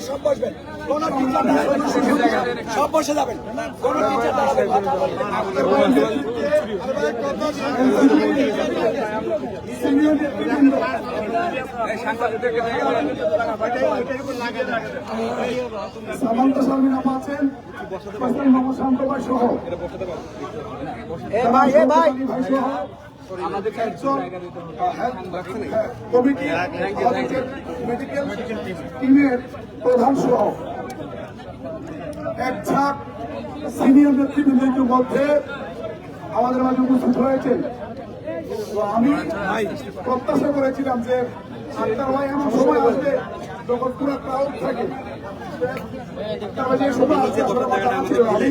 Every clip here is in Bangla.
সব বসবেন কোন টিচার সব বসে যাবেন কোন টিচার দাঁড়াবেন সামন্ত সালমিন আপা আছেন শান্ত ভাই সহ ভাই। ভাই সহ। আমাদের একজন কমিটি মেডিকেল টিমের প্রধান সহ এক ঝাঁক সিনিয়র নেতৃবৃন্দের মধ্যে আমাদের মাঝে উপস্থিত হয়েছেন। তো আমি প্রত্যাশা করেছিলাম যে আটটার ভাই এমন সময় আসবে যখন পুরো ক্রাউড থাকে। তবে যে সময় আসলে ছিল আমি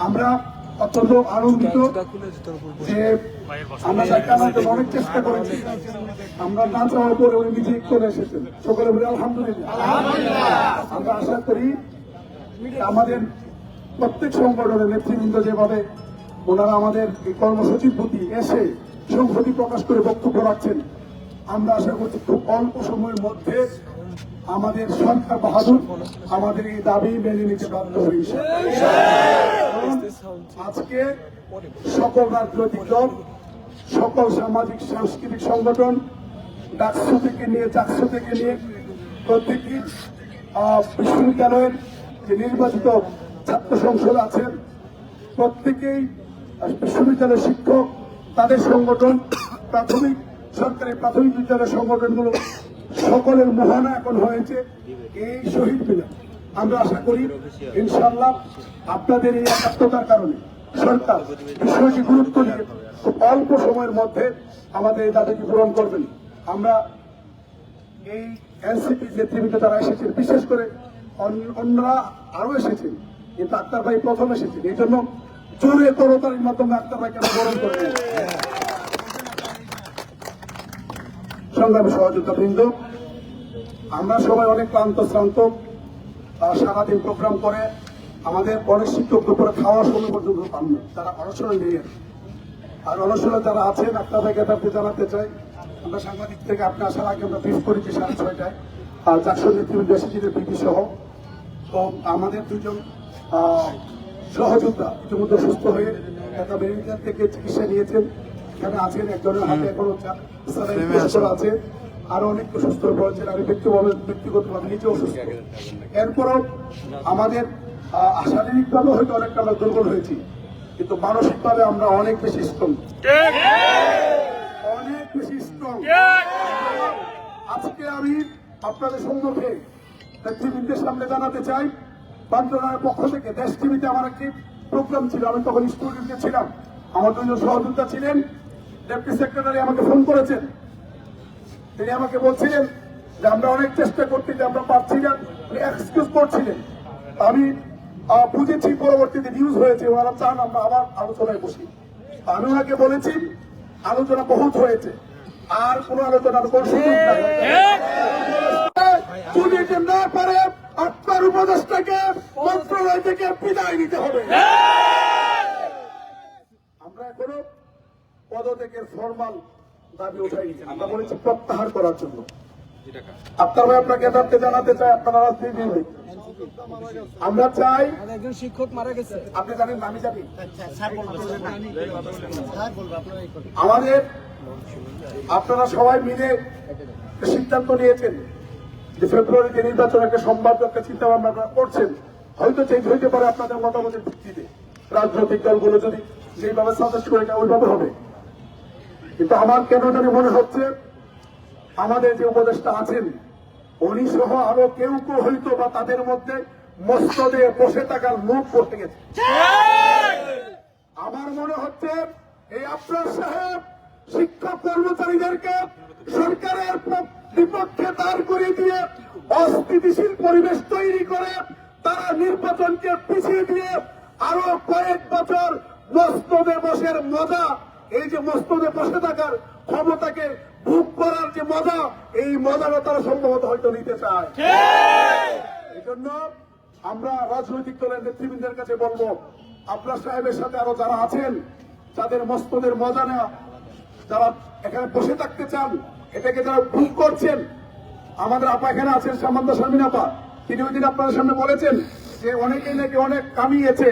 আমরা অত্যন্ত আনন্দিত যে আমরা অনেক চেষ্টা করেছি আমরা না চাওয়ার পরে উনি নিজে চলে এসেছেন সকলে বলে আলহামদুলিল্লাহ আমরা আশা করি আমাদের প্রত্যেক সংগঠনের নেতৃবৃন্দ যেভাবে ওনারা আমাদের এই কর্মসূচির প্রতি এসে সংহতি প্রকাশ করে বক্তব্য রাখছেন। আমরা আশা করছি খুব অল্প সময়ের মধ্যে আমাদের সরকার বাহাদুর আমাদের এই দাবি মেনে নিতে বাধ্য হয়েছে আজকে সকল রাজনৈতিক দল, সকল সামাজিক, সাংস্কৃতিক সংগঠন ডাকসু থেকে নিয়ে, চাকসু থেকে নিয়ে প্রত্যেকটি বিশ্ববিদ্যালয়ের যে নির্বাচিত ছাত্র সংসদ আছেন, প্রত্যেকেই বিশ্ববিদ্যালয়ের শিক্ষক তাদের সংগঠন, প্রাথমিক সরকারি প্রাথমিক বিদ্যালয়ের সংগঠনগুলো সকলের মোহনা এখন হয়েছে এই শহীদ মিনার। আমরা আশা করি ইনশাল্লাহ আপনাদের এই একাত্মতার কারণে সরকার বিষয়টি গুরুত্ব দিয়ে অল্প সময়ের মধ্যে আমাদের এই দাবিটি পূরণ করবেন। আমরা এই এনসিপি নেতৃবৃন্দ তারা এসেছেন বিশেষ করে অন্য- অন্যরা আরও এসেছেন কিন্তু আক্তার ভাই প্রথম এসেছেন। এই জন্য জোরে তরতারির মাধ্যমে ভাইকে আমরা বরণ সহযোগিতা বৃন্দ আমরা সবাই অনেক ক্লান্ত, শ্রান্ত। সারাদিন প্রোগ্রাম করে, আমাদের অনেক শিক্ষক দুপুরে খাওয়ার সময় পর্যন্ত পান না। তারা অনশনে নিয়ে আর। অনশনে যারা আছেন আপনার ভাইকে তাদের জানাতে চাই। আমরা সাংবাদিক থেকে আপনি আসার আগে আমরা ব্রিফ করেছি সাড়ে ছয়টায়। আর চারশো নেতৃবৃন্দ এসেছিলেন বিপি সহ তো আমাদের দুজন সহযোদ্ধা ইতিমধ্যে সুস্থ হয়ে ঢাকা মেডিকেল থেকে চিকিৎসা নিয়েছেন। এখানে আছেন একজনের হাতে এখনও আছে। আরও অনেক সুস্থ হয়ে পড়েছেন আমি ব্যক্তিগতভাবে ব্যক্তিগতভাবে নিজেও সুস্থ। এরপরও আমাদের শারীরিকভাবে হয়তো অনেকটা আমরা দুর্বল হয়েছি। কিন্তু মানসিকভাবে আমরা অনেক বেশি স্ট্রং অনেক বেশি স্ট্রং আজকে আমি আপনাদের সম্মুখে নেতৃবৃন্দের সামনে জানাতে চাই মন্ত্রণালয়ের পক্ষ থেকে দেশ টিভিতে আমার একটি প্রোগ্রাম ছিল আমি তখন স্টুডেন্টে ছিলাম। আমার দুজন সহযোদ্ধা ছিলেন। ডেপুটি সেক্রেটারি আমাকে ফোন করেছেন। তিনি আমাকে বলছিলেন যে আমরা অনেক চেষ্টা করছি যে আমরা পারছি না এক্সকিউজ করছিলেন। আমি বুঝেছি পরবর্তীতে নিউজ হয়েছে ওনারা চান আমরা আবার আলোচনায় বসি। আমি ওনাকে বলেছি আলোচনা বহুত হয়েছে আর কোন আলোচনার কোন সুযোগ নাই। যদি না পারে আপনার উপদেশটাকে মন্ত্রণালয় থেকে বিদায় নিতে হবে। আমরা এখনও পদত্যাগের ফরমাল দাবি উঠাইনি আমরা বলেছি প্রত্যাহার করার জন্য। আপনার ভাই আপনাকে জানাতে চাই আপনারা রাজনীতি নেই। আমরা চাই একজন শিক্ষক মারা গেছে। আপনি জানেন আমি জানি। আমাদের আপনারা সবাই মিলে সিদ্ধান্ত নিয়েছেন। যে ফেব্রুয়ারিতে নির্বাচন একটা সম্ভাব্য একটা চিন্তা ভাবনা আপনারা করছেন হয়তো চেঞ্জ হইতে পারে আপনাদের মতামতের ভিত্তিতে। রাজনৈতিক দলগুলো যদি যেভাবে সাজেস্ট করে ওইভাবে হবে। কিন্তু আমার কেন জানি মনে হচ্ছে আমাদের যে উপদেষ্টা আছেন উনি সহ আরও কেউ কেউ হইতো বা তাদের মধ্যে মস্তদে বসে থাকার লোক করতে গেছে। আমার মনে হচ্ছে এই আফরার সাহেব শিক্ষক কর্মচারীদেরকে সরকারের বিপক্ষে দাঁড় করিয়ে দিয়ে অস্থিতিশীল পরিবেশ তৈরি করে তারা নির্বাচনকে পিছিয়ে দিয়ে আরও কয়েক বছর মস্তদে বসের মজা এই যে মস্তদে বসে থাকার ক্ষমতাকে ভোগ করার যে মজা এই মজাটা তারা সম্ভবত হয়তো নিতে চায়। এই জন্য আমরা রাজনৈতিক দলের নেতৃবৃন্দের কাছে বলব আপনার সাহেবের সাথে আরও যারা আছেন যাদের মস্তদের মজা নেওয়া যারা এখানে বসে থাকতে চান এটাকে যারা ভুল করছেন আমাদের আপা এখানে আছেন সামান্তা শারমিন আপা। তিনি ওই দিন আপনাদের সামনে বলেছেন যে অনেকেই নাকি অনেক কামিয়েছে।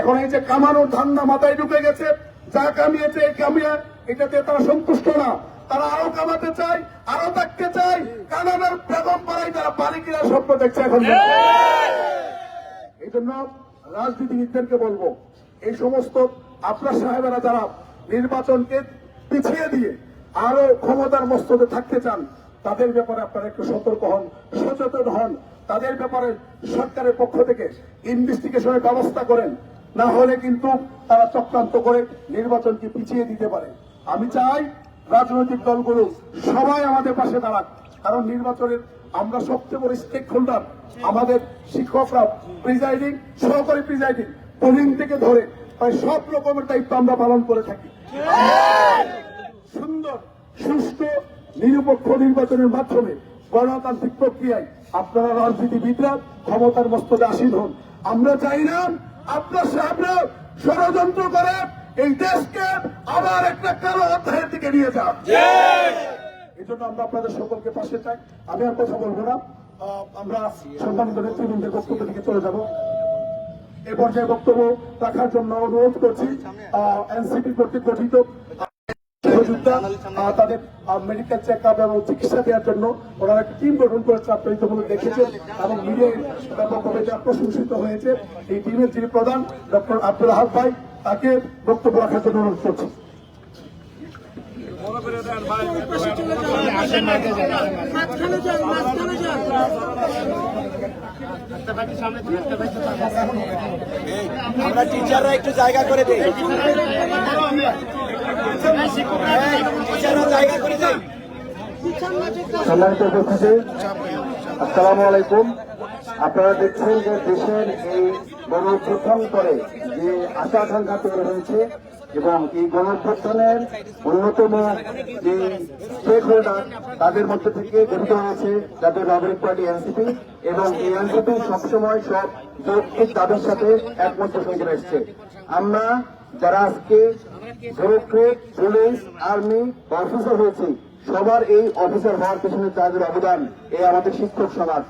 এখন এই যে কামানোর ধান্দা মাথায় ঢুকে গেছে যা কামিয়েছে এই কামিয়ে এটাতে তারা সন্তুষ্ট না। তারা আরও কামাতে চায় আরও থাকতে চায় কানাডার বেগম পাড়ায় তারা বাড়ি কিনার স্বপ্ন দেখছে এখন। এই জন্য রাজনীতিবিদদেরকে বলব এই সমস্ত আপনার সাহেবেরা যারা নির্বাচনকে পিছিয়ে দিয়ে আরও ক্ষমতার মস্তদে থাকতে চান, তাদের ব্যাপারে আপনারা একটু সতর্ক হন, সচেতন হন। তাদের ব্যাপারে সরকারের পক্ষ থেকে ইনভেস্টিগেশনের ব্যবস্থা করেন। না হলে কিন্তু তারা চক্রান্ত করে নির্বাচনকে পিছিয়ে দিতে পারে। আমি চাই রাজনৈতিক দলগুলো সবাই আমাদের পাশে দাঁড়াক, কারণ নির্বাচনের আমরা সবচেয়ে বড় স্টেক হোল্ডার আমাদের শিক্ষকরা প্রিজাইডিং সহকারী প্রিজাইডিং পোলিং থেকে ধরে প্রায় সব রকমের দায়িত্ব আমরা পালন করে থাকি। সুন্দর, সুষ্ঠু, নিরপেক্ষ নির্বাচনের মাধ্যমে গণতান্ত্রিক প্রক্রিয়ায় আপনারা রাজনীতিবিদরা ক্ষমতার মস্তদে আসীন হন। আমরা চাই না আপনার সামনে ষড়যন্ত্র করে এই দেশকে আবার একটা কালো অধ্যায়ের দিকে নিয়ে যান এই জন্য আমরা আপনাদের সকলকে পাশে চাই। আমি আর কথা বলব না। আমরা সম্মানিত নেতৃবৃন্দের বক্তব্য দিকে চলে যাব। এ পর্যায়ে বক্তব্য রাখার জন্য অনুরোধ করছি এনসিপি কর্তৃক গঠিত তাদের মেডিকেল চেক আপ এবং চিকিৎসা দেওয়ার জন্য ওনারা একটা টিম গঠন করেছে, আপনারা ইতিমধ্যে দেখেছেন এবং মিডিয়ায় ব্যাপকভাবে যা প্রশংসিত হয়েছে। এই টিমের যিনি প্রধান, ডক্টর আব্দুল আহাদ ভাই, তাকে বক্তব্য রাখার জন্য অনুরোধ করছি। মাঝখানে যান মাঝখানে যান। আমরা টিচাররা একটু জায়গা করে দিই। আলাইকুম। আপনারা দেখছেন যে দেশের এই অভ্যুত্থান করে যে আশা আকাঙ্ক্ষা তৈরি হয়েছে এবং এই গণ অভ্যুত্থানের অন্যতম যে স্টেক হোল্ডার তাদের মধ্যে থেকে গঠিত হয়েছে যাদের নাগরিক পার্টি এনসিপি এবং এই এনসিপি সবসময় সব যৌক্তিক দাবির সাথে একমত করে এসছে আমরা যারা আজকে ডেমোক্রেট পুলিশ আর্মি অফিসার হয়েছি, সবার এই অফিসার হওয়ার পেছনে তাদের অবদান, এই আমাদের শিক্ষক সমাজ।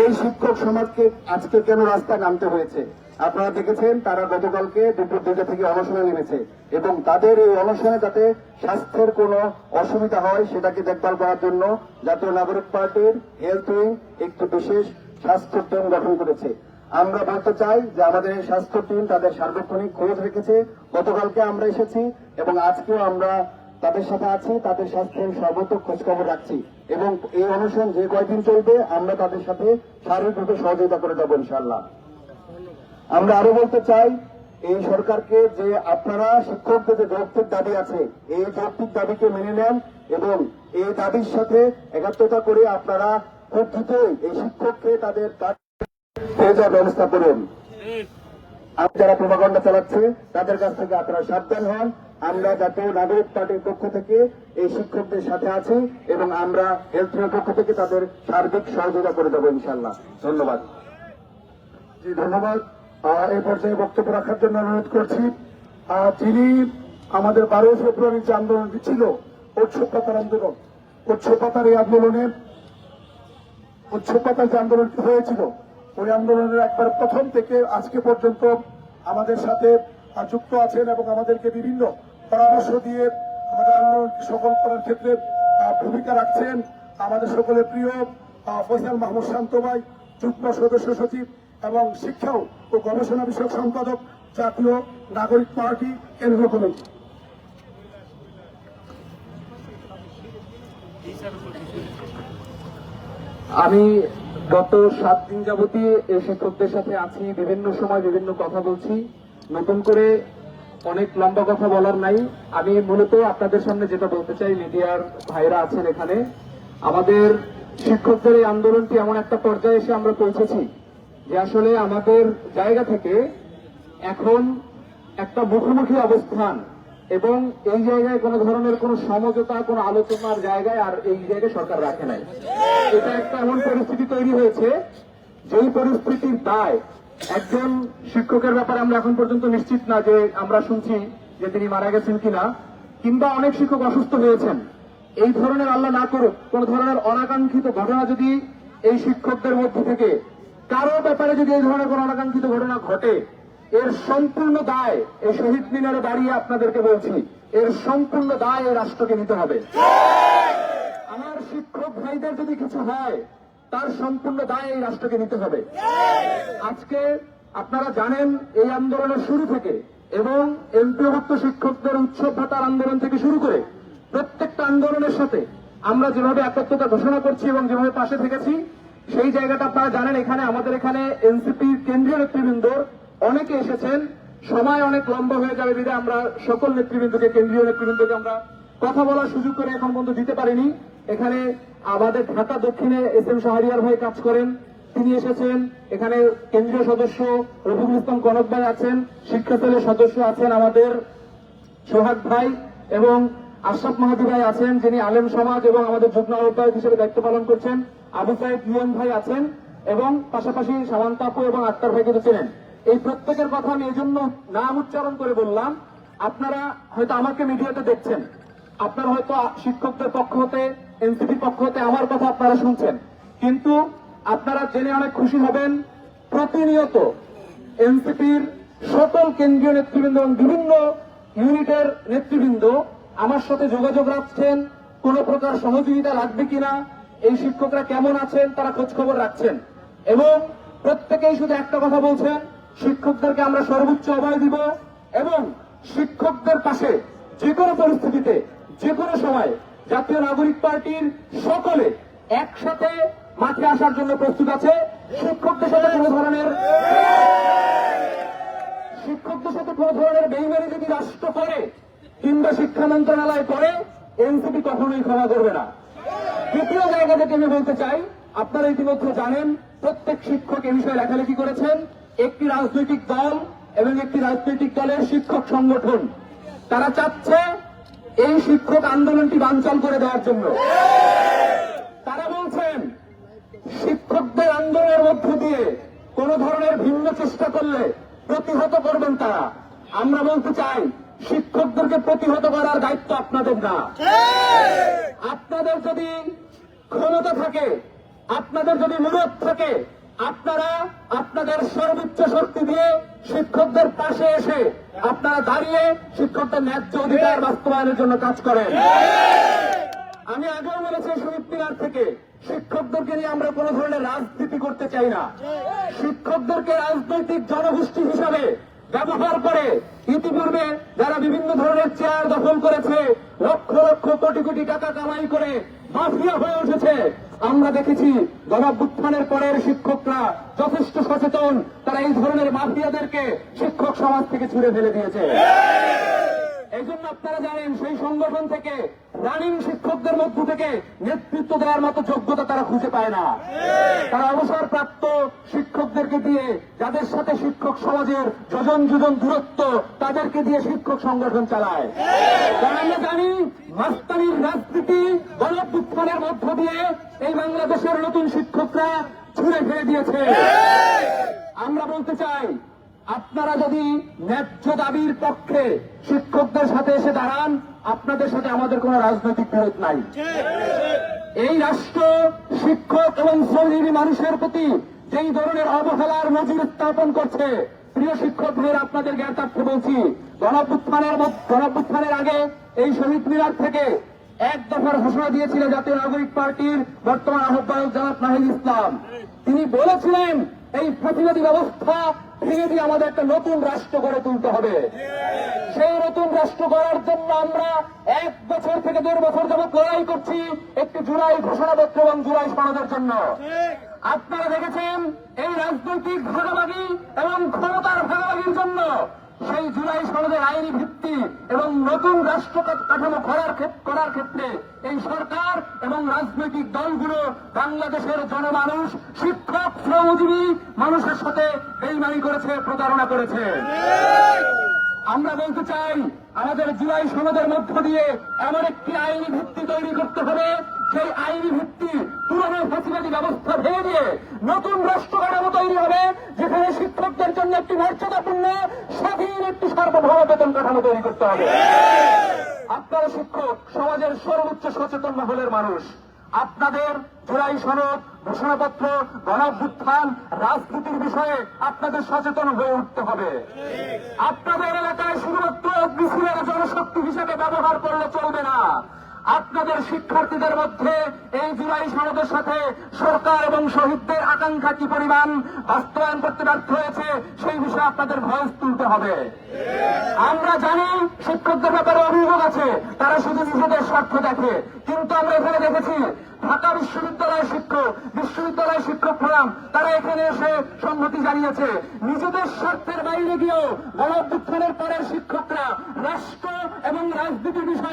এই শিক্ষক সমাজকে আজকে কেন রাস্তায় নামতে হয়েছে? আপনারা দেখেছেন তারা গতকালকে দুপুর দুইটা থেকে অনশনে নেমেছে এবং তাদের এই অনশনে যাতে স্বাস্থ্যের কোনো অসুবিধা হয় সেটাকে দেখভাল করার জন্য জাতীয় নাগরিক পার্টির হেলথ উইং একটি বিশেষ স্বাস্থ্য টিম গঠন করেছে। আমরা বলতে চাই যে আমাদের স্বাস্থ্য টিম তাদের সার্বক্ষণিক খোঁজ রেখেছে। গতকালকে আমরা এসেছি এবং আজকেও আমরা তাদের সাথে আছি, তাদের স্বাস্থ্যের সর্বোত্তম খোঁজখবর রাখছি এবং এই অনুষ্ঠান যে কয়দিন চলবে আমরা তাদের সাথে শারীরিকভাবে সহযোগিতা করে যাব ইনশাল্লাহ আমরা আরও বলতে চাই, এই সরকারকে যে আপনারা শিক্ষকদের যে যৌক্তিক দাবি আছে, এই যৌক্তিক দাবিকে মেনে নেন এবং এই দাবির সাথে একাত্মতা করে আপনারা খুব দ্রুতই এই শিক্ষককে তাদের কাজ ব্যবস্থা করুন। আর যারা প্রভাগণ্ডা চালাচ্ছে, তাদের কাছ থেকে আপনারা সাবধান হন। আমরা জাতীয় নাগরিক পার্টির পক্ষ থেকে এই শিক্ষকদের সাথে আছি এবং আমরা হেলথের পক্ষ থেকে তাদের সার্বিক সহযোগিতা করে দেবো ইনশাল্লাহ ধন্যবাদ। ধন্যবাদ। এই পর্যায়ে বক্তব্য রাখার জন্য অনুরোধ করছি। যিনি আমাদের বারোই ফেব্রুয়ারি যে আন্দোলনটি ছিল উৎসব আন্দোলন উৎসব এই আন্দোলনে উৎসব যে আন্দোলনটি হয়েছিল ওই আন্দোলনের একবার প্রথম থেকে আজকে পর্যন্ত আমাদের সাথে যুক্ত আছেন এবং আমাদেরকে বিভিন্ন পরামর্শ দিয়ে আমাদের আন্দোলনকে সফল করার ক্ষেত্রে ভূমিকা রাখছেন। আমাদের সকলের প্রিয় আহ, ফয়সাল মাহমুদ শান্ত ভাই যুগ্ম সদস্য সচিব এবং শিক্ষা ও গবেষণা বিষয়ক সম্পাদক জাতীয় নাগরিক পার্টি কমিটি। আমি গত সাত দিন যাবতই এই শিক্ষকদের সাথে আছি, বিভিন্ন সময় বিভিন্ন কথা বলছি। নতুন করে অনেক লম্বা কথা বলার নাই। আমি মূলত আপনাদের সামনে যেটা বলতে চাই, মিডিয়ার ভাইরা আছেন এখানে, আমাদের শিক্ষকদের এই আন্দোলনটি এমন একটা পর্যায়ে এসে আমরা পৌঁছেছি। যে আসলে আমাদের জায়গা থেকে এখন একটা মুখোমুখি অবস্থান এবং এই জায়গায় কোনো ধরনের কোনো সমঝোতা, কোনো আলোচনার জায়গায় আর এই জায়গায় সরকার রাখে নাই। এটা একটা এমন পরিস্থিতি তৈরি হয়েছে, যেই পরিস্থিতির দায়। একজন শিক্ষকের ব্যাপারে আমরা এখন পর্যন্ত নিশ্চিত না যে আমরা শুনছি যে তিনি মারা গেছেন কিনা, কিংবা অনেক শিক্ষক অসুস্থ হয়েছেন। এই ধরনের আল্লাহ না করুক, কোন ধরনের অনাকাঙ্ক্ষিত ঘটনা যদি এই শিক্ষকদের মধ্যে থেকে যদি এই ধরনের কোন অনাকাঙ্ক্ষিত ঘটনা ঘটে, এর সম্পূর্ণ দায় এই শহীদ মিনারে দাঁড়িয়ে আপনাদেরকে বলছি, এর সম্পূর্ণ দায় এই রাষ্ট্রকে নিতে হবে। আমার শিক্ষক ভাইদের যদি কিছু হয়, তার সম্পূর্ণ দায় এই রাষ্ট্রকে নিতে হবে। আজকে আপনারা জানেন, এই আন্দোলনের শুরু থেকে এবং এমপিভুক্ত শিক্ষকদের উৎসব ভাতার আন্দোলন থেকে শুরু করে প্রত্যেকটা আন্দোলনের সাথে আমরা যেভাবে একত্রতা ঘোষণা করছি এবং যেভাবে পাশে থেকেছি সেই জায়গাটা আপনারা জানেন, এখানে আমাদের এখানে এনসিপি কেন্দ্রীয় নেতৃবৃন্দর অনেকে এসেছেন। সময় অনেক লম্বা হয়ে যাবে বিধে আমরা সকল নেতৃবৃন্দকে, কেন্দ্রীয় নেতৃবৃন্দকে আমরা কথা বলার সুযোগ করে এখন পর্যন্ত দিতে পারিনি। এখানে আমাদের ঢাকা দক্ষিণে এস এম শাহরিয়ার ভাই কাজ করেন, তিনি এসেছেন। এখানে কেন্দ্রীয় সদস্য রফিকুল ইসলাম কনক ভাই আছেন শিক্ষা সেলের সদস্য আছেন আমাদের সোহাগ ভাই এবং আশরাফ মাহাদি ভাই আছেন, যিনি আলেম সমাজ এবং আমাদের যুগ্ম আহ্বায়ক হিসেবে দায়িত্ব পালন করছেন। আবু সাইদ ইউএন ভাই আছেন এবং পাশাপাশি সামান্ত আপু এবং আক্তার ভাই কিন্তু ছিলেন। এই প্রত্যেকের কথা আমি এই জন্য নাম উচ্চারণ করে বললাম, আপনারা হয়তো আমাকে মিডিয়াতে দেখছেন। আপনারা হয়তো শিক্ষকদের পক্ষ হতে, এনসিপির পক্ষ হতে আমার কথা আপনারা শুনছেন। কিন্তু আপনারা জেনে অনেক খুশি হবেন, প্রতিনিয়ত এনসিপির সকল কেন্দ্রীয় নেতৃবৃন্দ এবং বিভিন্ন ইউনিটের নেতৃবৃন্দ আমার সাথে যোগাযোগ রাখছেন। কোন প্রকার সহযোগিতা লাগবে কিনা? এই শিক্ষকরা কেমন আছেন, তারা খোঁজ খবর রাখছেন। এবং প্রত্যেকেই শুধু একটা কথা বলছেন, শিক্ষকদেরকে আমরা সর্বোচ্চ অভয় দিব এবং শিক্ষকদের পাশে যে কোনো পরিস্থিতিতে, যে কোনো সময় জাতীয় নাগরিক পার্টির সকলে একসাথে মাঠে আসার জন্য প্রস্তুত আছে। শিক্ষকদের সাথে কোনো ধরনের শিক্ষকদের সাথে কোন ধরনের বেইমানি যদি রাষ্ট্র করে কিংবা শিক্ষা মন্ত্রণালয় করে, এনসিপি কখনোই ক্ষমা করবে না। দ্বিতীয় জায়গা থেকে আমি বলতে চাই, আপনারা ইতিমধ্যে জানেন, প্রত্যেক শিক্ষক এ বিষয়ে লেখালেখি করেছেন। একটি রাজনৈতিক দল এবং একটি রাজনৈতিক দলের শিক্ষক সংগঠন। তারা চাচ্ছে এই শিক্ষক আন্দোলনটি বানচাল করে দেওয়ার জন্য। তারা বলছেন, শিক্ষকদের আন্দোলনের মধ্য দিয়ে কোন ধরনের ভিন্ন চেষ্টা করলে প্রতিহত করবেন তারা। আমরা বলতে চাই শিক্ষকদেরকে প্রতিহত করার দায়িত্ব আপনাদের না। আপনাদের যদি ক্ষমতা থাকে আপনাদের যদি মুরত থাকে আপনারা আপনাদের সর্বোচ্চ শক্তি দিয়ে শিক্ষকদের পাশে এসে আপনারা দাঁড়িয়ে শিক্ষকদের ন্যায্য অধিকার বাস্তবায়নের জন্য কাজ করেন। আমি আগেও বলেছি শহীদ মিনার থেকে শিক্ষকদেরকে নিয়ে আমরা কোন ধরনের রাজনীতি করতে চাই না। শিক্ষকদেরকে রাজনৈতিক জনগোষ্ঠী হিসাবে ব্যবহার করে ইতিপূর্বে যারা বিভিন্ন ধরনের চেয়ার দখল করেছে, লক্ষ লক্ষ কোটি কোটি টাকা কামাই করে মাফিয়া হয়ে উঠেছে। আমরা দেখেছি গণভ্যুত্থানের পরের শিক্ষকরা যথেষ্ট সচেতন, তারা এই ধরনের মাফিয়াদেরকে শিক্ষক সমাজ থেকে ছুড়ে ফেলে দিয়েছে। এই জন্য আপনারা জানেন সেই সংগঠন থেকে রানিং শিক্ষকদের মধ্য থেকে নেতৃত্ব দেওয়ার মতো যোগ্যতা তারা খুঁজে পায় না। তারা অবসরপ্রাপ্ত শিক্ষকদেরকে দিয়ে যাদের সাথে শিক্ষক সমাজের যোজন যোজন দূরত্ব তাদেরকে দিয়ে শিক্ষক সংগঠন চালায়। কারণ আমরা জানি মাস্তানির রাজনীতি গণপুত্থানের মধ্য দিয়ে এই বাংলাদেশের নতুন শিক্ষকরা ছুড়ে ফেলে দিয়েছে। আমরা বলতে চাই আপনারা যদি ন্যায্য দাবির পক্ষে শিক্ষকদের সাথে এসে দাঁড়ান, আপনাদের সাথে আমাদের কোনো রাজনৈতিক বিরোধ নাই। এই রাষ্ট্র শিক্ষক এবং শ্রমজীবী মানুষের প্রতি যেই ধরনের অবহেলার নজির স্থাপন করছে, প্রিয় শিক্ষক ভাইয়ের আপনাদের জ্ঞাতার্থে বলছি। গণপুত্থানের গণপুত্থানের আগে এই শহীদ মিনার থেকে এক দফার ঘোষণা দিয়েছিল জাতীয় নাগরিক পার্টির বর্তমান আহ্বায়ক জনাব নাহিদ ইসলাম। তিনি বলেছিলেন, এই প্রতিবাদী ব্যবস্থা ভেঙে দিয়ে আমাদের একটা নতুন রাষ্ট্র গড়ে তুলতে হবে। সেই নতুন রাষ্ট্র গড়ার জন্য আমরা এক বছর থেকে দেড় বছর যাবত লড়াই করছি একটি জুলাই ঘোষণাপত্র এবং জুলাই সনদের জন্য। আপনারা দেখেছেন এই রাজনৈতিক ভাগাভাগি এবং ক্ষমতার ভাগাভাগির জন্য সেই জুলাই সনদের আইনি ভিত্তি এবং নতুন রাষ্ট্র কাঠামো করার করার ক্ষেত্রে এই সরকার এবং রাজনৈতিক দলগুলো বাংলাদেশের জনমানুষ, শিক্ষক, শ্রমজীবী মানুষের সাথে বেইমানি করেছে, প্রতারণা করেছে। আমরা বলতে চাই, আমাদের জুলাই সনদের মধ্য দিয়ে এমন একটি আইনি ভিত্তি তৈরি করতে হবে সেই আইনি ভিত্তি পুরনো ফেসিলিটি ব্যবস্থা ভেঙে দিয়ে নতুন রাষ্ট্র কাঠামো তৈরি হবে, যেখানে শিক্ষকদের জন্য একটি মর্যাদাপূর্ণ, স্বাধীন একটি সার্বভৌম বেতন কাঠামো তৈরি করতে হবে। আপনারা শিক্ষক, সমাজের সর্বোচ্চ সচেতন মহলের মানুষ। আপনাদের জুলাই সনদ, ঘোষণাপত্র গণভ্যুত্থান রাজনীতির বিষয়ে আপনাদের সচেতন হয়ে উঠতে হবে। আপনাদের এলাকায় শুধুমাত্র অগ্নিশীলের জনশক্তি হিসেবে ব্যবহার করলে চলবে না। আপনাদের শিক্ষার্থীদের মধ্যে এই জুলাই সনদের সাথে সরকার এবং শহীদদের আকাঙ্ক্ষা কি পরিমাণ বাস্তবায়ন করতে ব্যর্থ হয়েছে, সেই বিষয়ে আপনাদের ভয়েস তুলতে হবে। আমরা জানি শিক্ষকদের ব্যাপারে অভিযোগ আছে, তারা শুধু নিজেদের স্বার্থ দেখে। কিন্তু আমরা এখানে দেখেছি, ঢাকা বিশ্ববিদ্যালয়ের শিক্ষক বিশ্ববিদ্যালয় শিক্ষক ফোরাম তারা এখানে এসে সম্মতি জানিয়েছে। নিজেদের স্বার্থের বাইরে গিয়েও গণ পরের শিক্ষকরা রাষ্ট্র এবং রাজনীতির বিষয়ে